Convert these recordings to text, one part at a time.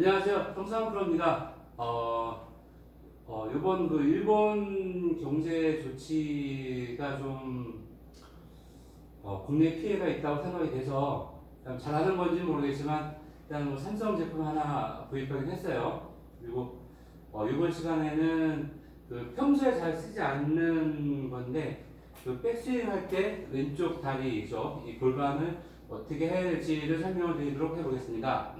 안녕하세요. 성상 프로입니다. 어, 어, 이번 그 일본 경제 조치가 좀 어, 국내 피해가 있다고 생각이 돼서 잘하는 건지 모르겠지만 일단 뭐 삼성 제품 하나 구입하긴 했어요. 그리고 어, 이번 시간에는 그 평소에 잘 쓰지 않는 건데 그 백스윙 할 때 왼쪽 다리죠. 이 골반을 어떻게 해야 될지를 설명을 드리도록 해보겠습니다.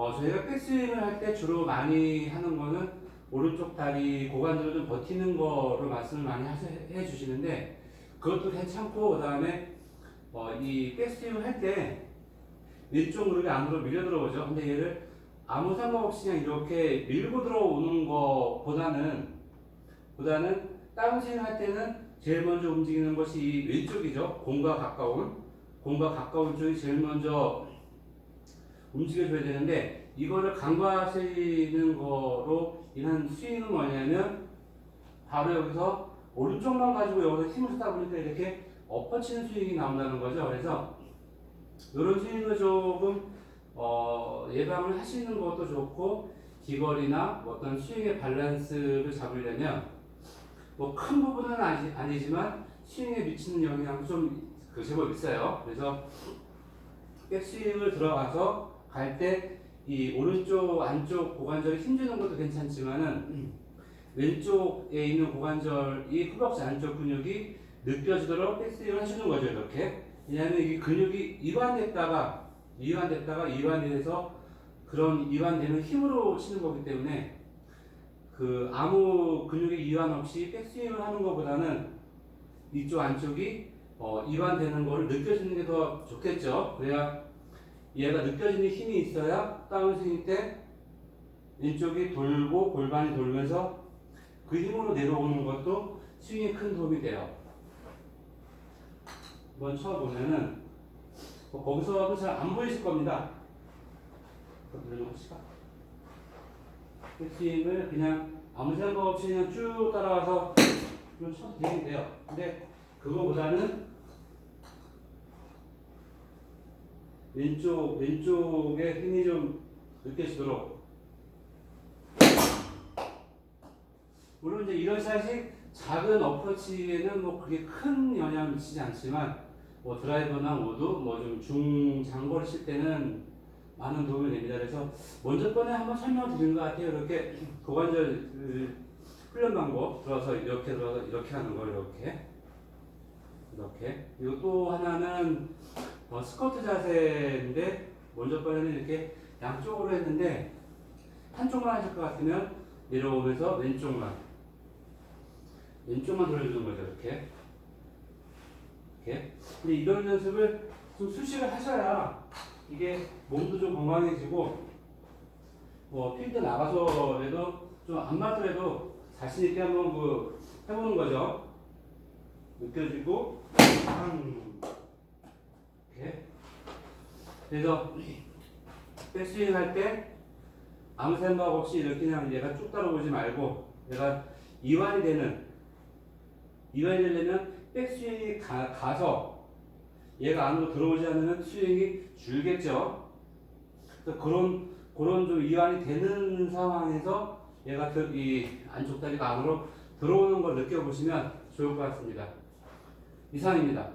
어, 저희가 백스윙을 할 때 주로 많이 하는 거는 오른쪽 다리 고관절을 좀 버티는 거로 말씀을 많이 하세- 해주시는데 그것도 괜찮고 그 다음에 어, 이 백스윙을 할 때 왼쪽 무릎이 안으로 밀려 들어오죠. 근데 얘를 아무 생각 없이 그냥 이렇게 밀고 들어오는 거보다는 보다는 다운스윙 할 때는 제일 먼저 움직이는 것이 이 왼쪽이죠. 공과 가까운 공과 가까운 쪽이 제일 먼저 움직여줘야 되는데 이거를 간과하시는 거로 인한 스윙은 뭐냐면 바로 여기서 오른쪽만 가지고 여기서 힘을 쓰다 보니까 이렇게 엎어치는 스윙이 나온다는 거죠. 그래서 이런 스윙을 조금 어, 예방을 하시는 것도 좋고 기거리나 어떤 스윙의 밸런스를 잡으려면 뭐 큰 부분은 아니, 아니지만 스윙에 미치는 영향도 좀 그 제법 있어요. 그래서 백스윙을 들어가서 갈 때 이 오른쪽 안쪽 고관절에 힘주는 것도 괜찮지만은 왼쪽에 있는 고관절이 허벅지 안쪽 근육이 느껴지도록 백스윙을 하시는 거죠 이렇게 왜냐하면 이 근육이 이완됐다가 이완됐다가 이완이 돼서 그런 이완되는 힘으로 치는 거기 때문에 그 아무 근육의 이완 없이 백스윙을 하는 것보다는 이쪽 안쪽이 어, 이완되는 거를 느껴지는 게 더 좋겠죠. 그래야 얘가 느껴지는 힘이 있어야 다운 스윙 때 왼쪽이 돌고 골반이 돌면서 그 힘으로 내려오는 것도 스윙에 큰 도움이 돼요. 한번 쳐보면은 뭐 거기서도 잘 안 보이실 겁니다. 눌러놓으시까? 스윙을 그냥 아무 생각 없이 그냥 쭉 따라와서 좀 쳐도 되는데요. 근데 그거보다는 왼쪽 왼쪽에 힘이 좀 느껴지도록 물론 이제 이런 샷이 작은 어프로치에는 뭐 그게 큰 영향을 미치지 않지만 뭐 드라이버나 모드 뭐좀 중장거리 칠 때는 많은 도움이 됩니다. 그래서 먼저 번에 한번 설명을 드린 것 같아요. 이렇게 고관절 그 훈련 방법 들어서 이렇게 들어서 이렇게 하는 거 이렇게 이렇게 그리고 또 하나는 어, 스쿼트 자세인데 먼저 번에는 이렇게 양쪽으로 했는데 한쪽만 하실 것 같으면 내려오면서 왼쪽만. 왼쪽만 돌려주는 거죠 이렇게. 이렇게. 근데 이런 연습을 좀 수시를 하셔야 이게 몸도 좀 건강해지고 뭐 필드 나가서라도 좀 안 맞더라도 자신 있게 한번 그 해보는 거죠. 느껴지고 팡 이렇게 그래서 백스윙 할 때 아무 생각 없이 이렇게 그냥 얘가 쭉 따라오지 말고 얘가 이완이 되는 이완이 되려면 백스윙이 가, 가서 얘가 안으로 들어오지 않으면 스윙이 줄겠죠. 그래서 그런 그런 좀 이완이 되는 상황에서 얘가 그, 이 안쪽 다리가 안으로 들어오는 걸 느껴보시면 좋을 것 같습니다. 이상입니다.